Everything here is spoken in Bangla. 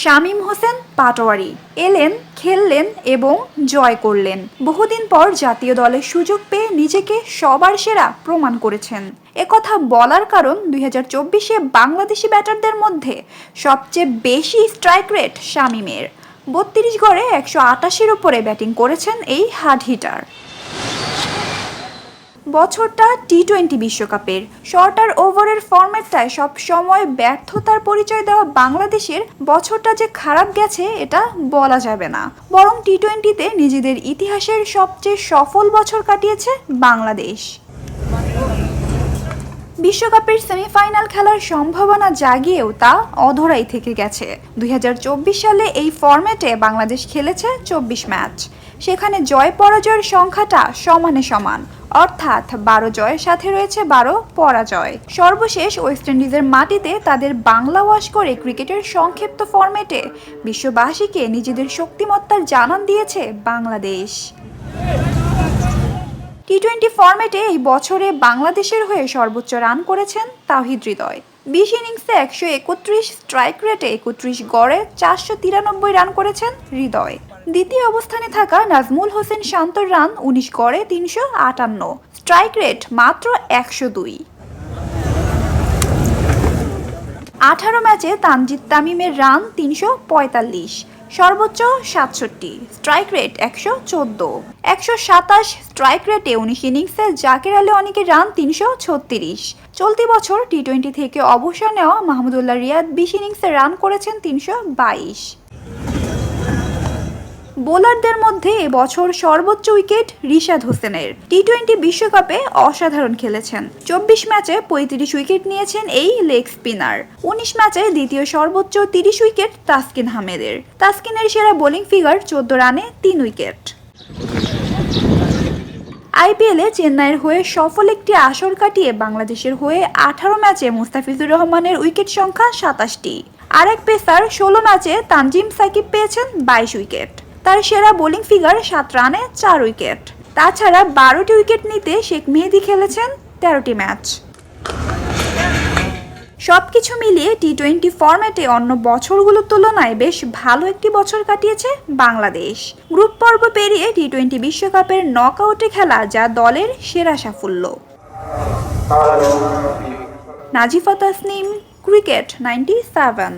শামীম হোসেন পাটোয়ারি এলেন, খেললেন এবং জয় করলেন। বহুদিন পর জাতীয় দলের সুযোগ পেয়ে নিজেকে সবার সেরা প্রমাণ করেছেন। একথা বলার কারণ দুই হাজার চব্বিশে বাংলাদেশি ব্যাটারদের মধ্যে সবচেয়ে বেশি স্ট্রাইক রেট শামীমের। বত্রিশ গড়ে একশো আটাশির উপরে ব্যাটিং করেছেন এই হার্ড হিটার বছরটা টি টোয়েন্টি বিশ্বকাপের। শর্টার ওভারের ফরম্যাটটায় সব সময় ব্যর্থতার পরিচয় দেওয়া বাংলাদেশের বছরটা যে খারাপ গেছে, এটা বলা যাবে না। বরং টি টোয়েন্টিতে নিজেদের ইতিহাসের সবচেয়ে সফল বছর কাটিয়েছে বাংলাদেশ। বিশ্বকাপের সেমিফাইনাল খেলার সম্ভাবনা জাগিয়েও তা অধরাই থেকে গেছে। দুই হাজার চব্বিশ সালে এই ফরম্যাটে বাংলাদেশ খেলেছে চব্বিশ ম্যাচ। সেখানে জয় পরাজয়ের সংখ্যাটা সমানে সমান। অর্থাৎ বারো জয়ের সাথে রয়েছে বারো পরাজয়। সর্বশেষ ওয়েস্ট ইন্ডিজের মাটিতে তাদের বাংলা ওয়াশ করে ক্রিকেটের সংক্ষিপ্ত ফরম্যাটে বিশ্ববাসীকে নিজেদের শক্তিমত্তার জানান দিয়েছে বাংলাদেশ। টি টোয়েন্টি ফরম্যাটে এই বছরে বাংলাদেশের হয়ে সর্বোচ্চ রান করেছেন তাহিদ হৃদয়। বিশ ইনিংসে একশো একত্রিশ স্ট্রাইক রেটে একত্রিশ গড়ে চারশো তিরানব্বই রান করেছেন হৃদয়। দ্বিতীয় অবস্থানে থাকা নাজমুল হোসেন শান্তর রান উনিশ গড়ে তিনশো আটান্ন। স্ট্রাইক রেট মাত্র একশো দুই। আঠারো ম্যাচে তানজিদ তামিমের রান তিনশো পঁয়তাল্লিশ, সর্বোচ্চ সাতষট্টি, স্ট্রাইক রেট একশো চোদ্দ। একশো সাতাশ স্ট্রাইক রেটে উনিশ ইনিংসে জাকের আলী অনেকের রান তিনশো ছত্রিশ। চলতি বছর টি টোয়েন্টি থেকে অবসর নেওয়া মাহমুদুল্লাহ রিয়াদ বিশ ইনিংসে রান করেছেন তিনশো বাইশ। বোলারদের মধ্যে এবছর সর্বোচ্চ উইকেট রিশাদ হোসেনের। টি টোয়েন্টি বিশ্বকাপে অসাধারণ খেলেছেন। চব্বিশ ম্যাচে পঁয়ত্রিশ উইকেট নিয়েছেন এই লেগ স্পিনার। উনিশ ম্যাচে দ্বিতীয় সর্বোচ্চ তিরিশ উইকেট তাসকিন হামেদের তাসকিনের সেরা বোলিং ফিগার চোদ্দ রানে তিন উইকেট। আইপিএলে চেন্নাইয়ের হয়ে সফল একটি আসর কাটিয়ে বাংলাদেশের হয়ে আঠারো ম্যাচে মুস্তাফিজুর রহমানের উইকেট সংখ্যা সাতাশটি। আর এক পেসার ষোলো ম্যাচে তানজিম সাকিব পেয়েছেন বাইশ উইকেট। তার সেরা বোলিং ফিগার সাত রানে চার উইকেট। তাছাড়া বারোটি উইকেট নিতে শেখ মেহেদি খেলেছেন তেরোটি ম্যাচ। সবকিছু মিলিয়ে টি টোয়েন্টি ফরম্যাটে অন্য বছরগুলোর তুলনায় বেশ ভালো একটি বছর কাটিয়েছে বাংলাদেশ। গ্রুপ পর্ব পেরিয়ে টি টোয়েন্টি বিশ্বকাপের নক আউটে খেলা যা দলের সেরা সাফল্য। Nazifa Tasnim cricket ninety seven.